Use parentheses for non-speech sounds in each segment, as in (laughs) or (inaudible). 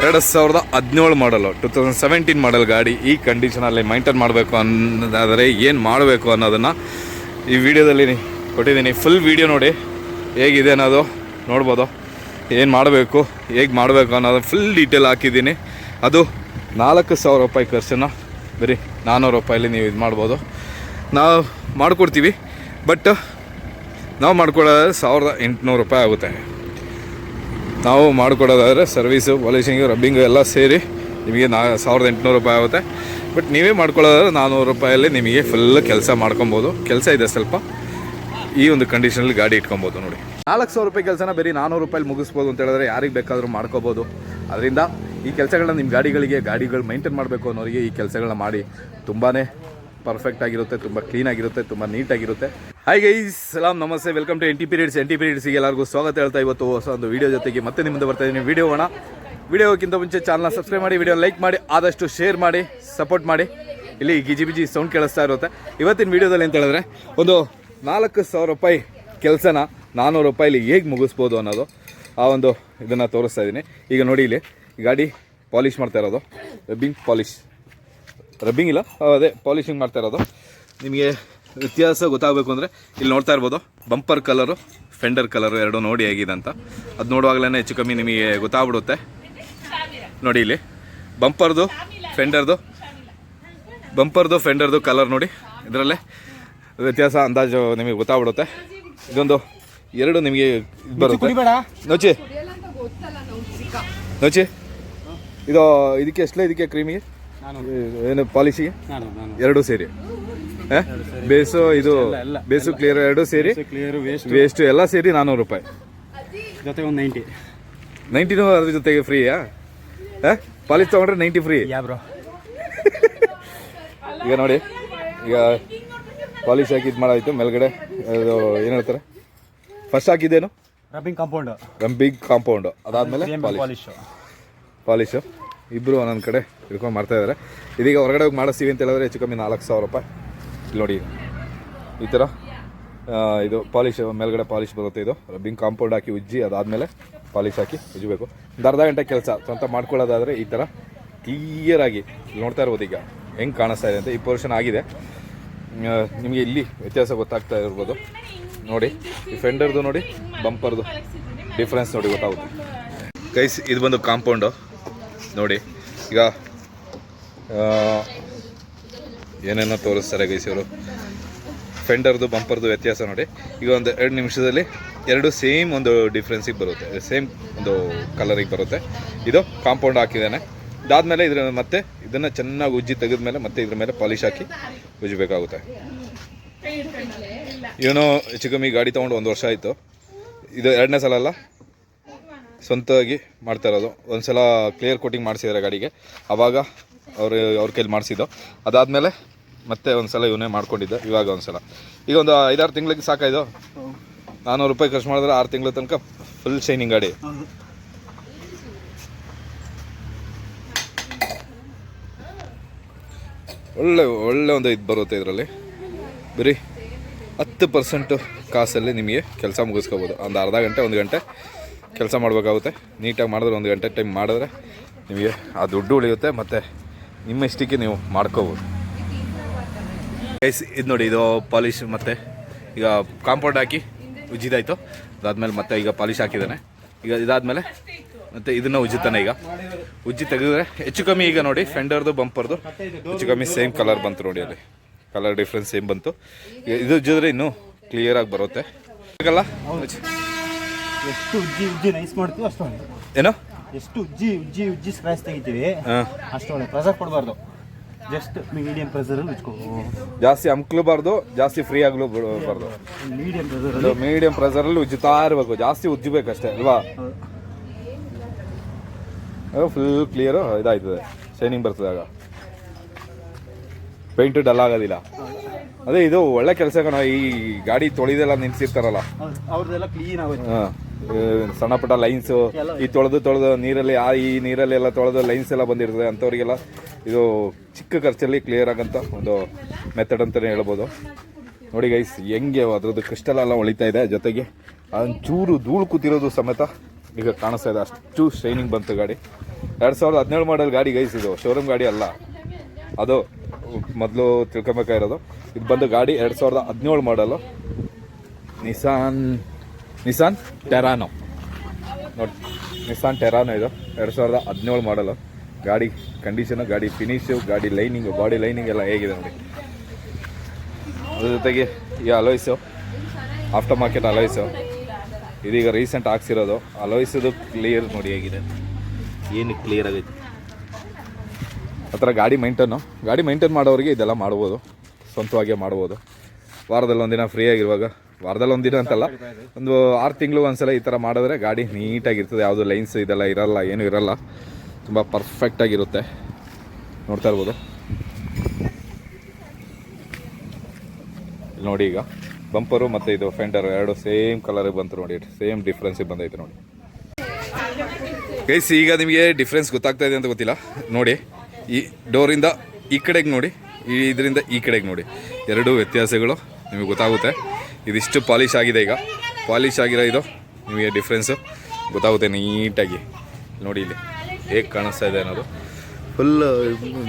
ಎರಡು ಸಾವಿರದ ಹದಿನೇಳು ಮಾಡಲು ಟು ತೌಸಂಡ್ ಸೆವೆಂಟೀನ್ ಮಾಡಲ್ ಗಾಡಿ ಈ ಕಂಡೀಷನಲ್ಲಿ ಮೈಂಟೈನ್ ಮಾಡಬೇಕು ಅನ್ನೋದಾದರೆ ಏನು ಮಾಡಬೇಕು ಅನ್ನೋದನ್ನು ಈ ವಿಡಿಯೋದಲ್ಲಿ ಕೊಟ್ಟಿದ್ದೀನಿ. ಫುಲ್ ವಿಡಿಯೋ ನೋಡಿ, ಹೇಗಿದೆ ಅನ್ನೋದು ನೋಡ್ಬೋದು. ಏನು ಮಾಡಬೇಕು, ಹೇಗೆ ಮಾಡಬೇಕು ಅನ್ನೋದು ಫುಲ್ ಡೀಟೇಲ್ ಹಾಕಿದ್ದೀನಿ. ಅದು ನಾಲ್ಕು ಸಾವಿರ ರೂಪಾಯಿ ಖರ್ಚನ್ನು ಬರೀ ನಾನ್ನೂರು ರೂಪಾಯಲ್ಲಿ ನೀವು ಇದು ಮಾಡ್ಬೋದು. ನಾವು ಮಾಡಿಕೊಡ್ತೀವಿ ಬಟ್ ನಾವು ಮಾಡಿಕೊಡೋದಾದ್ರೆ ಸಾವಿರದ ಎಂಟುನೂರು ರೂಪಾಯಿ ಆಗುತ್ತೆ. ನಾವು ಮಾಡಿಕೊಡೋದಾದರೆ ಸರ್ವೀಸು ಪಾಲಿಷಿಂಗು ರಬ್ಬಿಂಗು ಎಲ್ಲ ಸೇರಿ ನಿಮಗೆ ನಾ ಸಾವಿರದ ಎಂಟುನೂರು ರೂಪಾಯಿ ಆಗುತ್ತೆ. ಬಟ್ ನೀವೇ ಮಾಡ್ಕೊಳ್ಳೋದಾದ್ರೆ ನಾನ್ನೂರು ರೂಪಾಯಲ್ಲಿ ನಿಮಗೆ ಫುಲ್ ಕೆಲಸ ಮಾಡ್ಕೊಬೋದು. ಕೆಲಸ ಇದೆ ಸ್ವಲ್ಪ. ಈ ಒಂದು ಕಂಡೀಷನಲ್ಲಿ ಗಾಡಿ ಇಟ್ಕೊಬೋದು ನೋಡಿ. ನಾಲ್ಕು ಸಾವಿರ ರೂಪಾಯಿ ಕೆಲಸನ ಬರೀ ನಾನ್ನೂರು ರೂಪಾಯಿ ಮುಗಿಸ್ಬೋದು ಅಂತ ಹೇಳಿದ್ರೆ ಯಾರಿಗೆ ಬೇಕಾದರೂ ಮಾಡ್ಕೋಬೋದು. ಅದರಿಂದ ಈ ಕೆಲಸಗಳನ್ನ ನಿಮ್ಮ ಗಾಡಿಗಳಿಗೆ, ಗಾಡಿಗಳು ಮೈಂಟೈನ್ ಮಾಡಬೇಕು ಅನ್ನೋರಿಗೆ ಈ ಕೆಲಸಗಳನ್ನ ಮಾಡಿ. ತುಂಬಾ ಪರ್ಫೆಕ್ಟ್ ಆಗಿರುತ್ತೆ, ತುಂಬ ಕ್ಲೀನಾಗಿರುತ್ತೆ ತುಂಬ ನೀಟಾಗಿರುತ್ತೆ ಹಾಯ್ ಗೈಸ್ ಸಲಾಮ್ ನಮಸ್ತೆ welcome to N T periods N T ಪೀರಿಯಡ್ಸ್ಗೆ ಎಲ್ಲರಿಗೂ ಸ್ವಾಗತ ಹೇಳ್ತಾ ಇವತ್ತು ಹೊಸ ಒಂದು ವಿಡಿಯೋ ಜೊತೆಗೆ ಮತ್ತೆ ನಿಮ್ಮಿಂದ ಬರ್ತಾ ಇದ್ದೀನಿ ವಿಡಿಯೋ ವೀಡಿಯೋಕ್ಕಿಂತ ಮುಂಚೆ ಚಾನಲ್ನ ಸಬ್ಸ್ಕ್ರೈಬ್ ಮಾಡಿ ವಿಡಿಯೋ ಲೈಕ್ ಮಾಡಿ, ಆದಷ್ಟು ಶೇರ್ ಮಾಡಿ ಸಪೋರ್ಟ್ ಮಾಡಿ. ಇಲ್ಲಿ ಗಿಜಿ ಬಿಜಿ ಸೌಂಡ್ ಕೇಳಿಸ್ತಾ ಇರುತ್ತೆ. ಇವತ್ತಿನ ವಿಡಿಯೋದಲ್ಲಿ ಅಂತ ಹೇಳಿದ್ರೆ ಒಂದು ನಾಲ್ಕು ಸಾವಿರ ರೂಪಾಯಿ ಕೆಲಸನ ನಾನ್ನೂರು ರೂಪಾಯಿಲಿ ಹೇಗೆ ಮುಗಿಸ್ಬೋದು ಅನ್ನೋದು ಆ ಒಂದು ಇದನ್ನು ತೋರಿಸ್ತಾ ಇದ್ದೀನಿ. ಈಗ ನೋಡಿ ಇಲ್ಲಿ, ಗಾಡಿ ಪಾಲಿಷ್ ಮಾಡ್ತಾ ಇರೋದು. ರಬ್ಬಿಂಗ್ ಪಾಲಿಷ್ ರಬ್ಬಿಂಗ್ ಇಲ್ಲ? ಅದೇ ಪಾಲಿಷಿಂಗ್ ಮಾಡ್ತಾ ಇರೋದು. ನಿಮಗೆ ವ್ಯತ್ಯಾಸ ಗೊತ್ತಾಗಬೇಕು ಅಂದರೆ ಇಲ್ಲಿ ನೋಡ್ತಾ ಇರ್ಬೋದು. ಬಂಪರ್ ಕಲರು ಫೆಂಡರ್ ಕಲರು ಎರಡು ನೋಡಿ ಹೇಗಿದೆ ಅಂತ. ಅದು ನೋಡುವಾಗಲೇ ಹೆಚ್ಚು ಕಮ್ಮಿ ನಿಮಗೆ ಗೊತ್ತಾಗ್ಬಿಡುತ್ತೆ. ನೋಡಿ ಇಲ್ಲಿ. ಬಂಪರ್ದು ಫೆಂಡರ್ದು ಬಂಪರ್ದು ಫೆಂಡರ್ದು ಕಲರ್ ನೋಡಿ. ಇದರಲ್ಲೇ ವ್ಯತ್ಯಾಸ ಅಂದಾಜು ನಿಮಗೆ ಗೊತ್ತಾಗ್ಬಿಡುತ್ತೆ. ಇದೊಂದು ಎರಡು ನಿಮಗೆ ಬರುತ್ತೆ. ನೋಚಿ ನೋಚಿ ಇದು ಇದಕ್ಕೆ ಎಷ್ಟಲೇ ಇದಕ್ಕೆ ಕ್ರೀಮಿಗೆ? ಏನು ಪಾಲಿಸಿಗೆ? ಎರಡು ಸೇರಿ? ಬೇಸು ಇದು ಬೇಸು ಕ್ಲಿಯರ್ ಎರಡು ಸೇರಿ? ಕ್ಲಿಯರ್ ವೇಸ್ಟ್ ವೇಸ್ಟ್ ಎಲ್ಲ ಸೇರಿ ನಾನ್ನೂರು ರೂಪಾಯಿ. ಜೊತೆ ಒಂದು ನೈಂಟಿ ನೈಂಟಿನೂ ಅದ್ರ ಜೊತೆಗೆ ಫ್ರೀಯಾ ಪಾಲಿಸ್ ತೊಗೊಂಡ್ರೆ ನೈಂಟಿ ಫ್ರೀ ಯಾ ಬ್ರೋ (laughs) ಈಗ ನೋಡಿ ಈಗ ಪಾಲಿಶ್ ಹಾಕಿ ಇದು ಮಾಡಾಯಿತು ಮೇಲ್ಗಡೆ. ಇದು ಏನು ಹೇಳ್ತಾರೆ? ಫಸ್ಟ್ ಹಾಕಿದ್ದೇನು? ರಬ್ಬಿಂಗ್ ಕಾಂಪೌಂಡ್ ರಬ್ಬಿಂಗ್ ಕಾಂಪೌಂಡ್ ಅದಾದಮೇಲೆ ಪಾಲಿಶ್ ಪಾಲಿಶ್ ಇಬ್ಬರು ಒಂದೊಂದು ಕಡೆ ಹಿಡ್ಕೊಂಡು ಮಾಡ್ತಾ ಇದ್ದಾರೆ ಇದೀಗ ಹೊರಗಡೆ ಹೋಗಿ ಮಾಡಿಸ್ತೀವಿ ಅಂತ ಹೇಳಿದ್ರೆ ಹೆಚ್ಚು ಕಮ್ಮಿ ನಾಲ್ಕು ಸಾವಿರ ರೂಪಾಯಿ. ನೋಡಿ. ಈ ಥರ ಇದು ಪಾಲಿಶ್, ಮೇಲ್ಗಡೆ ಪಾಲಿಶ್ ಬರುತ್ತೆ ಇದು. ರಬ್ಬಿಂಗ್ ಕಾಂಪೌಂಡ್ ಹಾಕಿ ಉಜ್ಜಿ, ಅದಾದಮೇಲೆ ಪಾಲಿಶ್ ಹಾಕಿ ಉಜ್ಜಬೇಕು. ಒಂದು ಅರ್ಧ ಗಂಟೆ ಕೆಲಸ. ಸ್ವಂತ ಮಾಡ್ಕೊಳ್ಳೋದಾದರೆ ಈ ಥರ ಕ್ಲಿಯರಾಗಿ ನೋಡ್ತಾ ಇರ್ಬೋದು ಈಗ ಹೆಂಗೆ ಕಾಣಿಸ್ತಾ ಇದೆ ಅಂತ. ಈ ಪೋರ್ಷನ್ ಆಗಿದೆ. ನಿಮಗೆ ಇಲ್ಲಿ ವ್ಯತ್ಯಾಸ ಗೊತ್ತಾಗ್ತಾ ಇರ್ಬೋದು. ನೋಡಿ, ಈ ಫೆಂಡರ್ದು ನೋಡಿ ಬಂಪರ್ದು ಡಿಫ್ರೆನ್ಸ್ ನೋಡಿ ಗೊತ್ತಾಗುತ್ತೆ. ಗೈಸ್ ಇದು ಬಂದು ಕಾಂಪೌಂಡು ನೋಡಿ, ಈಗ ಏನೇನೋ ತೋರಿಸ್ತಾರೆ ಗೈಸ್ ಇವರು. ಫೆಂಡರ್ದು ಬಂಪರ್ದು ವ್ಯತ್ಯಾಸ ನೋಡಿ. ಈಗ ಒಂದು ಎರಡು ನಿಮಿಷದಲ್ಲಿ ಎರಡು ಸೇಮ್ ಒಂದು ಡಿಫ್ರೆನ್ಸಿಗೆ ಬರುತ್ತೆ. ಸೇಮ್ ಒಂದು ಕಲರಿಗೆ ಬರುತ್ತೆ. ಇದು ಕಾಂಪೌಂಡ್ ಹಾಕಿದ್ದಾನೆ. ಇದಾದಮೇಲೆ ಇದ್ರ ಮತ್ತೆ ಇದನ್ನು ಚೆನ್ನಾಗಿ ಉಜ್ಜಿ ತೆಗೆದ್ಮೇಲೆ ಮತ್ತೆ ಇದ್ರ ಮೇಲೆ ಪಾಲಿಶ್ ಹಾಕಿ ಉಜ್ಜಬೇಕಾಗುತ್ತೆ. ಇವನು ಹೆಚ್ಚು ಕಮ್ಮಿ ಗಾಡಿ ತೊಗೊಂಡು ಒಂದು ವರ್ಷ ಆಯಿತು. ಇದು ಎರಡನೇ ಸಲ ಅಲ್ಲ? ಸ್ವಂತವಾಗಿ ಮಾಡ್ತಾ ಇರೋದು. ಒಂದು ಸಲ ಕ್ಲಿಯರ್ ಕೋಟಿಂಗ್ ಮಾಡಿಸಿದ್ದಾರೆ ಗಾಡಿಗೆ. ಆವಾಗ ಅವರು ಅವ್ರ ಕೈಲಿ ಮಾಡಿಸಿದ್ದು. ಅದಾದಮೇಲೆ ಮತ್ತೆ ಒಂದು ಸಲ ಇವನೇ ಮಾಡ್ಕೊಂಡಿದ್ದೆ, ಇವಾಗ ಒಂದ್ಸಲ. ಈಗ ಒಂದು ಐದಾರು ತಿಂಗಳಿಗೆ ಸಾಕಾಯ್ದು ನಾನ್ನೂರು ರೂಪಾಯಿ ಖರ್ಚು ಮಾಡಿದ್ರೆ ಆರು ತಿಂಗಳ ತನಕ ಫುಲ್ ಶೈನಿಂಗ್ ಗಾಡಿ. ಒಳ್ಳೆ ಒಳ್ಳೆ ಒಂದು ಇದು ಬರುತ್ತೆ ಇದರಲ್ಲಿ. ಬರೀ ಹತ್ತು ಪರ್ಸೆಂಟು ಕಾಸಲ್ಲಿ ನಿಮಗೆ ಕೆಲಸ ಮುಗಿಸ್ಕೋಬೋದು. ಒಂದು ಅರ್ಧ ಗಂಟೆ, ಒಂದು ಗಂಟೆ ಕೆಲಸ ಮಾಡಬೇಕಾಗುತ್ತೆ. ನೀಟಾಗಿ ಮಾಡಿದ್ರೆ ಒಂದು ಗಂಟೆ ಟೈಮ್ ಮಾಡಿದ್ರೆ ನಿಮಗೆ ಆ ದುಡ್ಡು ಉಳಿಯುತ್ತೆ, ಮತ್ತು ನಿಮ್ಮ ಇಷ್ಟಕ್ಕೆ ನೀವು ಮಾಡ್ಕೋಬೋದು. ಗೈಸ್ ಇದು ನೋಡಿ ಇದು ಪಾಲಿಶ್ ಮತ್ತು ಈಗ ಕಾಂಪೌಂಡ್ ಹಾಕಿ ಉಜ್ಜಿದಾಯ್ತು ಅದಾದಮೇಲೆ ಮತ್ತೆ ಈಗ ಪಾಲಿಶ್ ಹಾಕಿದ್ದಾನೆ ಈಗ ಇದಾದಮೇಲೆ ಮತ್ತು ಇದನ್ನು ಉಜ್ಜಿತಾನೆ ಈಗ. ಉಜ್ಜಿ ತೆಗೆದ್ರೆ ಹೆಚ್ಚು ಕಮ್ಮಿ ಈಗ ನೋಡಿ ಫೆಂಡರ್ದು ಬಂಪರ್ದು ಹೆಚ್ಚು ಕಮ್ಮಿ ಸೇಮ್ ಕಲರ್ ಬಂತು ನೋಡಿ ಅಲ್ಲಿ. ಕಲರ್ ಡಿಫ್ರೆನ್ಸ್ ಸೇಮ್ ಬಂತು. ಈಗ ಇದು ಉಜ್ಜಿದ್ರೆ ಇನ್ನೂ ಕ್ಲಿಯರಾಗಿ ಬರುತ್ತೆ. ಏನೋ ಎಷ್ಟು ಉಜ್ಜಿ ಉಜ್ಜಿ ನೈಸ್ ಮಾಡ್ತೀವಿ ಅಷ್ಟು ಏನು? ಎಷ್ಟು ಉಜ್ಜಿ ಉಜ್ಜಿ ಉಜ್ಜಿ ಸ್ಕ್ರಾಚ್ ತೆಗಿತೀವಿ. ಹಾಂ. ಅಷ್ಟು ಒಳ್ಳೆ ಪ್ರೆಸರ್ ಕೊಡಬಾರ್ದು. ಜಸ್ಟ್ ಮೀಡಿಯಂ ಪ್ರೆಸರಲ್ಲಿ ಉಜ್ಕೋ ಜಾಸ್ತಿ ಅಮ್ಕ್ಲಬಾರ್ದು ಜಾಸ್ತಿ ಫ್ರೀ ಆಗ್ಲೂ ಬಿಡಬಾರ್ದು ಮೀಡಿಯಂ ಪ್ರೆಸರಲ್ಲಿ ಮೀಡಿಯಂ ಪ್ರೆಸರಲ್ಲಿ ಉಜ್ಜುತ್ತಾ ಇರಬೇಕು ಜಾಸ್ತಿ ಉಜ್ಜಬೇಕಷ್ಟೇ ಅಲ್ವಾ? ಫುಲ್ ಕ್ಲಿಯರು ಇದಾಯ್ತದೆ ಶೈನಿಂಗ್ ಬರ್ತದೆ ಆಗ. ಪೇಂಟ್ ಡಲ್ ಆಗೋದಿಲ್ಲ. ಅದೇ ಇದು ಒಳ್ಳೆ ಕೆಲಸ ಕಣ ಈ ಗಾಡಿ ತೊಳೆದೆಲ್ಲ ನಿಲ್ಸಿರ್ತಾರಲ್ಲ. ಅವ್ರದ್ದೆಲ್ಲ ಕ್ಲೀನ್ ಆಗುತ್ತೆ ಹಾಂ ಸಣ್ಣ ಪುಟ್ಟ ಲೈನ್ಸು ಈ ತೊಳೆದು ತೊಳೆದು ನೀರಲ್ಲಿ ಆ ಈ ನೀರಲ್ಲಿ ಎಲ್ಲ ತೊಳೆದು ಲೈನ್ಸ್ ಎಲ್ಲ ಬಂದಿರ್ತದೆ ಅಂಥವ್ರಿಗೆಲ್ಲ. ಇದು ಚಿಕ್ಕ ಖರ್ಚಲ್ಲಿ ಕ್ಲಿಯರ್ ಆಗಂತ ಒಂದು ಮೆಥಡ್ ಅಂತಲೇ ಹೇಳ್ಬೋದು. ನೋಡಿ ಗೈಸ್ ಹೆಂಗೆ ಅದ್ರದ್ದು ಕ್ರಿಸ್ಟಲ್ ಎಲ್ಲ ಹೊಳಿತಾ ಇದೆ. ಜೊತೆಗೆ ಚೂರು ಧೂಳು ಕೂತಿರೋದು ಸಮೇತ ಈಗ ಕಾಣಿಸ್ತಾ ಇದೆ. ಅಷ್ಟು ಶೈನಿಂಗ್ ಬಂತು ಗಾಡಿ. ಎರಡು ಸಾವಿರದ ಹದಿನೇಳು ಮಾಡಲ್ ಗಾಡಿ ಗೈಸ್ ಇದು. ಶೋರೂಮ್ ಗಾಡಿ ಅಲ್ಲ. ಅದು ಮೊದಲು ತಿಳ್ಕೊಬೇಕಾಗಿರೋದು ಇದು ಬಂದು ಗಾಡಿ ಎರಡು ಸಾವಿರದ ಹದಿನೇಳು ಮಾಡಲು ನಿಸಾನ್ ನಿಸಾನ್ ಟೆರಾನೋ ನೋಡಿ ನಿಸಾನ್ ಟೆರಾನೋ ಇದು. ಎರಡು ಸಾವಿರದ ಹದಿನೇಳು ಮಾಡಲು ಗಾಡಿ ಕಂಡೀಷನು ಗಾಡಿ ಫಿನಿಶು ಗಾಡಿ ಲೈನಿಂಗು ಬಾಡಿ ಲೈನಿಂಗ್ ಎಲ್ಲ ಹೇಗಿದೆ ನೋಡಿ. ಅದ್ರ ಜೊತೆಗೆ ಈ ಅಲೋಯ್ಸು ಆಫ್ಟರ್ ಮಾರ್ಕೆಟ್ ಅಲೋಯ್ಸು ಇದೀಗ ರೀಸೆಂಟ್ ಹಾಕ್ಸಿರೋದು. ಅಲೋಯ್ಸದು ಕ್ಲಿಯರ್ ನೋಡಿ ಹೇಗಿದೆ. ಏನು ಕ್ಲಿಯರ್ ಆಗೈತೆ? ಆ ಥರ ಗಾಡಿ ಮೈಂಟೈನು ಗಾಡಿ ಮೈಂಟೈನ್ ಮಾಡೋರಿಗೆ ಇದೆಲ್ಲ ಮಾಡ್ಬೋದು. ಸ್ವಂತವಾಗೇ ಮಾಡ್ಬೋದು. ವಾರದಲ್ಲಿ ಒಂದಿನ ಫ್ರೀ ಆಗಿರುವಾಗ. ವಾರದಲ್ಲಿ ಒಂದಿನ ಅಂತಲ್ಲ, ಒಂದು ಆರು ತಿಂಗಳು ಒಂದ್ಸಲ ಈ ಥರ ಮಾಡಿದ್ರೆ ಗಾಡಿ ನೀಟಾಗಿರ್ತದೆ ಯಾವುದು ಲೈನ್ಸ್ ಇದೆಲ್ಲ ಇರಲ್ಲ, ಏನೂ ಇರಲ್ಲ. ತುಂಬ ಪರ್ಫೆಕ್ಟಾಗಿರುತ್ತೆ ನೋಡ್ತಾ ಇರ್ಬೋದು. ನೋಡಿ ಈಗ ಬಂಪರು ಮತ್ತು ಇದು ಫೆಂಡರ್ ಎರಡು ಸೇಮ್ ಕಲರ್ ಬಂತು ನೋಡಿ ಸೇಮ್ ಡಿಫ್ರೆನ್ಸಿಗೆ ಬಂದೈತೆ ನೋಡಿ. ಗೈಸ್ ಈಗ ನಿಮಗೆ ಡಿಫ್ರೆನ್ಸ್ ಗೊತ್ತಾಗ್ತಾ ಇದೆ ಅಂತ ಗೊತ್ತಿಲ್ಲ. ನೋಡಿ, ಈ ಡೋರಿಂದ ಈ ಕಡೆಗೆ ನೋಡಿ ಇದರಿಂದ ಈ ಕಡೆಗೆ ನೋಡಿ. ಎರಡು ವ್ಯತ್ಯಾಸಗಳು ನಿಮಗೆ ಗೊತ್ತಾಗುತ್ತೆ. ಇದಿಷ್ಟು ಪಾಲಿಶ್ ಆಗಿದೆ ಈಗ. ಪಾಲಿಶ್ ಆಗಿರೋ ಇದು ನಿಮಗೆ ಡಿಫ್ರೆನ್ಸು ಗೊತ್ತಾಗುತ್ತೆ ನೀಟಾಗಿ. ನೋಡಿ ಇಲ್ಲಿ. ಹೇಗೆ ಕಾಣಿಸ್ತಾ ಇದೆ ಅನ್ನೋದು. ಫುಲ್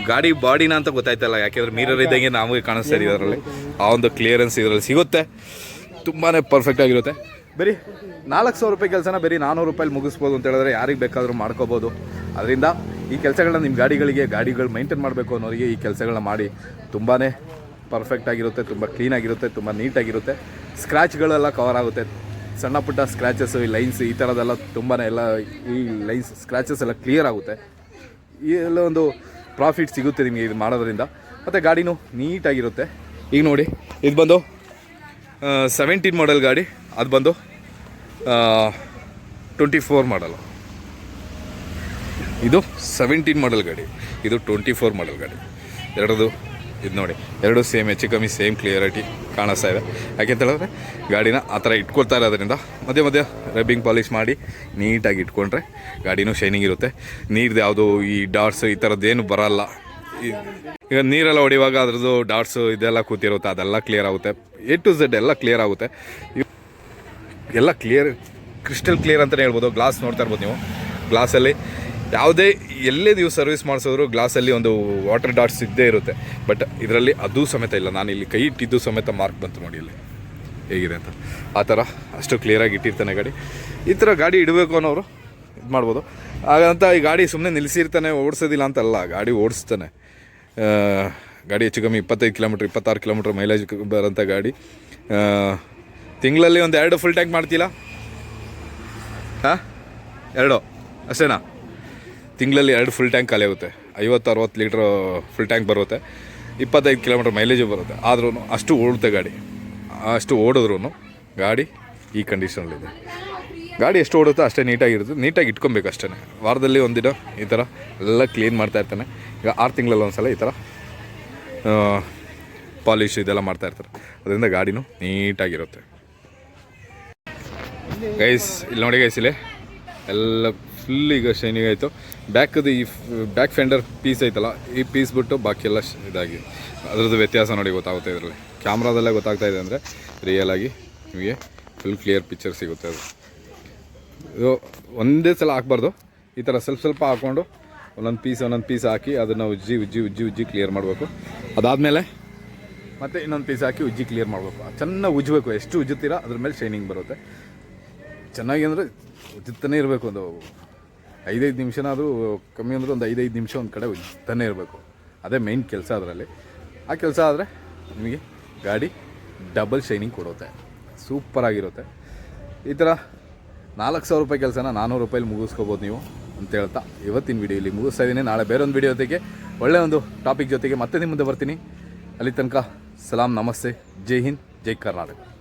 ಗಾಡಿ ಬಾಡಿನ ಅಂತ ಗೊತ್ತಾಯ್ತಲ್ಲ, ಯಾಕೆಂದ್ರೆ ಮಿರರ್ ಇದ್ದಂಗೆ ನಮಗೆ ಕಾಣಿಸ್ತಾ ಇದೆ ಅದರಲ್ಲಿ ಆ ಒಂದು ಕ್ಲಿಯರೆನ್ಸ್ ಇದರಲ್ಲಿ ಸಿಗುತ್ತೆ. ತುಂಬಾ ಪರ್ಫೆಕ್ಟ್ ಆಗಿರುತ್ತೆ. ಬರೀ ನಾಲ್ಕು ಸಾವಿರ ರೂಪಾಯಿ ಕೆಲಸನ ಬರೀ ನಾನ್ನೂರು ರೂಪಾಯಿ ಮುಗಿಸ್ಬೋದು ಅಂತ ಹೇಳಿದ್ರೆ ಯಾರಿಗೆ ಬೇಕಾದರೂ ಮಾಡ್ಕೋಬೋದು. ಅದರಿಂದ ಈ ಕೆಲಸಗಳನ್ನ ನಿಮ್ಮ ಗಾಡಿಗಳಿಗೆ, ಗಾಡಿಗಳು ಮೈಂಟೈನ್ ಮಾಡಬೇಕು ಅನ್ನೋರಿಗೆ ಈ ಕೆಲಸಗಳನ್ನ ಮಾಡಿ. ತುಂಬಾ ಪರ್ಫೆಕ್ಟ್ ಆಗಿರುತ್ತೆ, ತುಂಬ ಕ್ಲೀನಾಗಿರುತ್ತೆ ತುಂಬ ನೀಟಾಗಿರುತ್ತೆ ಸ್ಕ್ರ್ಯಾಚ್ಗಳೆಲ್ಲ ಕವರ್ ಆಗುತ್ತೆ. ಸಣ್ಣ ಪುಟ್ಟ ಸ್ಕ್ರ್ಯಾಚಸ್ ಈ ಲೈನ್ಸ್ ಈ ಥರದ್ದೆಲ್ಲ ತುಂಬಾ ಎಲ್ಲ ಈ ಲೈನ್ಸ್ ಸ್ಕ್ರ್ಯಾಚಸ್ ಎಲ್ಲ ಕ್ಲಿಯರ್ ಆಗುತ್ತೆ. ಈ ಎಲ್ಲ ಒಂದು ಪ್ರಾಫಿಟ್ ಸಿಗುತ್ತೆ ನಿಮಗೆ ಇದು ಮಾಡೋದ್ರಿಂದ. ಮತ್ತು ಗಾಡಿನೂ ನೀಟಾಗಿರುತ್ತೆ. ಈಗ ನೋಡಿ, ಇದು ಬಂದು ಸೆವೆಂಟೀನ್ ಮಾಡೆಲ್ ಗಾಡಿ, ಅದು ಬಂದು ಟ್ವೆಂಟಿ ಫೋರ್ ಮಾಡಲು ಇದು ಸೆವೆಂಟೀನ್ ಮಾಡೆಲ್ ಗಾಡಿ. ಇದು ಟ್ವೆಂಟಿ ಫೋರ್ ಮಾಡೆಲ್ ಗಾಡಿ. ಎರಡದು ಇದು ನೋಡಿ, ಎರಡು ಸೇಮ್ ಹೆಚ್ಚು ಕಮ್ಮಿ ಸೇಮ್ ಕ್ಲಿಯರಿಟಿ ಕಾಣಿಸ್ತಾ ಇದೆ. ಯಾಕೆಂತ ಹೇಳಿದ್ರೆ, ಗಾಡಿನ ಆ ಥರ ಇಟ್ಕೊಳ್ತಾ ಇರೋದ್ರಿಂದ ಮಧ್ಯ ಮಧ್ಯ ರಬ್ಬಿಂಗ್ ಪಾಲಿಷ್ ಮಾಡಿ ನೀಟಾಗಿ ಇಟ್ಕೊಂಡ್ರೆ ಗಾಡಿನೂ ಶೈನಿಂಗ್ ಇರುತ್ತೆ. ನೀರ್ದು ಯಾವುದು ಈ ಡಾಟ್ಸ್ ಈ ಥರದ್ದೇನು ಬರಲ್ಲ. ಈಗ ನೀರೆಲ್ಲ ಹೊಡೆಯುವಾಗ ಅದ್ರದ್ದು ಡಾಟ್ಸು ಇದೆಲ್ಲ ಕೂತಿರುತ್ತೆ, ಅದೆಲ್ಲ ಕ್ಲಿಯರ್ ಆಗುತ್ತೆ. ಎ ಟು ಝೆಡ್ ಎಲ್ಲ ಕ್ಲಿಯರ್ ಆಗುತ್ತೆ. ಎಲ್ಲ ಕ್ಲಿಯರ್ ಕ್ರಿಸ್ಟಲ್ ಕ್ಲಿಯರ್ ಅಂತಲೇ ಹೇಳ್ಬೋದು. ಗ್ಲಾಸ್ ನೋಡ್ತಾ ಇರ್ಬೋದು ನೀವು. ಗ್ಲಾಸಲ್ಲಿ ಯಾವುದೇ ಎಲ್ಲೇ ನೀವು ಸರ್ವಿಸ್ ಮಾಡಿಸಿದ್ರು ಗ್ಲಾಸಲ್ಲಿ ಒಂದು ವಾಟರ್ ಡಾಟ್ಸ್ ಇದ್ದೇ ಇರುತ್ತೆ. ಬಟ್ ಇದರಲ್ಲಿ ಅದು ಸಮೇತ ಇಲ್ಲ. ನಾನು ಇಲ್ಲಿ ಕೈ ಇಟ್ಟಿದ್ದು ಸಮೇತ ಮಾರ್ಕ್ ಬಂತು ನೋಡಿ ಇಲ್ಲಿ. ಹೇಗಿದೆ ಅಂತ. ಆ ಥರ ಅಷ್ಟು ಕ್ಲಿಯರಾಗಿ ಇಟ್ಟಿರ್ತಾನೆ ಗಾಡಿ. ಈ ಥರ ಗಾಡಿ ಇಡಬೇಕು ಅನ್ನೋರು ಇದು ಮಾಡ್ಬೋದು. ಹಾಗಂತ ಈ ಗಾಡಿ ಸುಮ್ಮನೆ ನಿಲ್ಲಿಸಿರ್ತಾನೆ ಓಡಿಸೋದಿಲ್ಲ ಅಂತಲ್ಲ ಗಾಡಿ ಓಡಿಸ್ತಾನೆ. ಗಾಡಿ ಹೆಚ್ಚು ಕಮ್ಮಿ ಇಪ್ಪತ್ತೈದು ಕಿಲೋಮೀಟ್ರ್, ಇಪ್ಪತ್ತಾರು ಕಿಲೋಮೀಟ್ರ್ ಮೈಲೇಜ್ ಬರೋಂಥ ಗಾಡಿ. ತಿಂಗಳಲ್ಲಿ ಒಂದು ಎರಡು ಫುಲ್ ಟ್ಯಾಂಕ್ ಮಾಡ್ತಿಲ್ಲ ಹಾಂ? ಎರಡು? ಅಷ್ಟೇನಾ? ತಿಂಗಳಲ್ಲಿ ಎರಡು ಫುಲ್ ಟ್ಯಾಂಕ್ ಖಾಲಿ ಆಗುತ್ತೆ. ಐವತ್ತು, ಅರವತ್ತು ಲೀಟ್ರ್ ಫುಲ್ ಟ್ಯಾಂಕ್ ಬರುತ್ತೆ. ಇಪ್ಪತ್ತೈದು ಕಿಲೋಮೀಟ್ರ್ ಮೈಲೇಜು ಬರುತ್ತೆ. ಆದ್ರೂ ಅಷ್ಟು ಓಡುತ್ತೆ ಗಾಡಿ. ಅಷ್ಟು ಓಡಿದ್ರೂ ಗಾಡಿ ಈ ಕಂಡೀಷನಲ್ಲಿದೆ ಗಾಡಿ ಎಷ್ಟು ಓಡುತ್ತೋ ಅಷ್ಟೇ ನೀಟಾಗಿರುತ್ತೆ ನೀಟಾಗಿ ಇಟ್ಕೊಬೇಕು ಅಷ್ಟೇ ವಾರದಲ್ಲಿ ಒಂದಿನ ಈ ಥರ ಎಲ್ಲ ಕ್ಲೀನ್ ಮಾಡ್ತಾ ಇರ್ತಾನೆ. ಈಗ ಆರು ತಿಂಗಳಲ್ಲಿ ಒಂದ್ಸಲ ಈ ಥರ ಪಾಲಿಶ್ ಇದೆಲ್ಲ ಮಾಡ್ತಾ ಇರ್ತಾರೆ. ಅದರಿಂದ ಗಾಡಿನೂ ನೀಟಾಗಿರುತ್ತೆ ಗೈಸ್ ಇಲ್ಲಿ ನೋಡಿ ಗೈಸ್ ಇಲ್ಲಿ ಎಲ್ಲ ಫುಲ್ ಈಗ ಶೈನಿಂಗ್ ಆಯಿತು. ಬ್ಯಾಕದು ಈ ಬ್ಯಾಕ್ ಫೆಂಡರ್ ಪೀಸ್ ಐತಲ್ಲ, ಈ ಪೀಸ್ ಬಿಟ್ಟು ಬಾಕಿ ಎಲ್ಲ ಇದಾಗಿ. ಅದರದ್ದು ವ್ಯತ್ಯಾಸ ನೋಡಿ ಗೊತ್ತಾಗುತ್ತೆ ಇದರಲ್ಲಿ. ಕ್ಯಾಮ್ರಾದಲ್ಲೇ ಗೊತ್ತಾಗ್ತಾ ಇದೆ ಅಂದರೆ ರಿಯಲಾಗಿ ನಿಮಗೆ ಫುಲ್ ಕ್ಲಿಯರ್ ಪಿಕ್ಚರ್ ಸಿಗುತ್ತೆ ಅದು. ಇದು ಒಂದೇ ಸಲ ಹಾಕ್ಬಾರ್ದು. ಈ ಥರ ಸ್ವಲ್ಪ ಸ್ವಲ್ಪ ಹಾಕ್ಕೊಂಡು ಒಂದೊಂದು ಪೀಸ್ ಒಂದೊಂದು ಪೀಸ್ ಹಾಕಿ ಅದನ್ನು ಉಜ್ಜಿ ಉಜ್ಜಿ ಉಜ್ಜಿ ಉಜ್ಜಿ ಕ್ಲಿಯರ್ ಮಾಡಬೇಕು. ಅದಾದಮೇಲೆ ಮತ್ತೆ ಇನ್ನೊಂದು ಪೀಸ್ ಹಾಕಿ ಉಜ್ಜಿ ಕ್ಲಿಯರ್ ಮಾಡಬೇಕು. ಚೆನ್ನಾಗಿ ಉಜ್ಜಬೇಕು. ಎಷ್ಟು ಉಜ್ಜುತ್ತೀರಾ ಅದ್ರ ಮೇಲೆ ಶೈನಿಂಗ್ ಬರುತ್ತೆ. ಚೆನ್ನಾಗಿ ಅಂದರೆ ಉಜ್ಜುತ್ತಾನೆ ಇರಬೇಕು ಒಂದು ಐದೈದು ನಿಮಿಷನಾದರೂ ಕಮ್ಮಿ ಅಂದರೆ ಒಂದು ಐದೈದು ನಿಮಿಷ ಒಂದು ಕಡೆ ತನ್ನೇ ಇರಬೇಕು. ಅದೇ ಮೇಯ್ನ್ ಕೆಲಸ ಅದರಲ್ಲಿ. ಆ ಕೆಲಸ ಆದರೆ ನಿಮಗೆ ಗಾಡಿ ಡಬಲ್ ಶೈನಿಂಗ್ ಕೊಡುತ್ತೆ. ಸೂಪರಾಗಿರುತ್ತೆ ಈ ಥರ ನಾಲ್ಕು ಸಾವಿರ ರೂಪಾಯಿ ಕೆಲಸನ ನಾನ್ನೂರು ರೂಪಾಯಲ್ಲಿ ಮುಗಿಸ್ಕೋಬೋದು ನೀವು ಅಂತ ಹೇಳ್ತಾ ಇವತ್ತಿನ ವಿಡಿಯೋ ಇಲ್ಲಿ ಮುಗಿಸ್ತಾ ಇದ್ದೀನಿ. ನಾಳೆ ಬೇರೊಂದು ವಿಡಿಯೋ ಜೊತೆಗೆ ಒಳ್ಳೆಯ ಒಂದು ಟಾಪಿಕ್ ಜೊತೆಗೆ ಮತ್ತೆ ನಿಮ್ಮ ಮುಂದೆ ಬರ್ತೀನಿ. ಅಲ್ಲಿ ತನಕ ಸಲಾಂ, ನಮಸ್ತೆ, ಜೈ ಹಿಂದ್, ಜೈ ಕರ್ನಾಟಕ.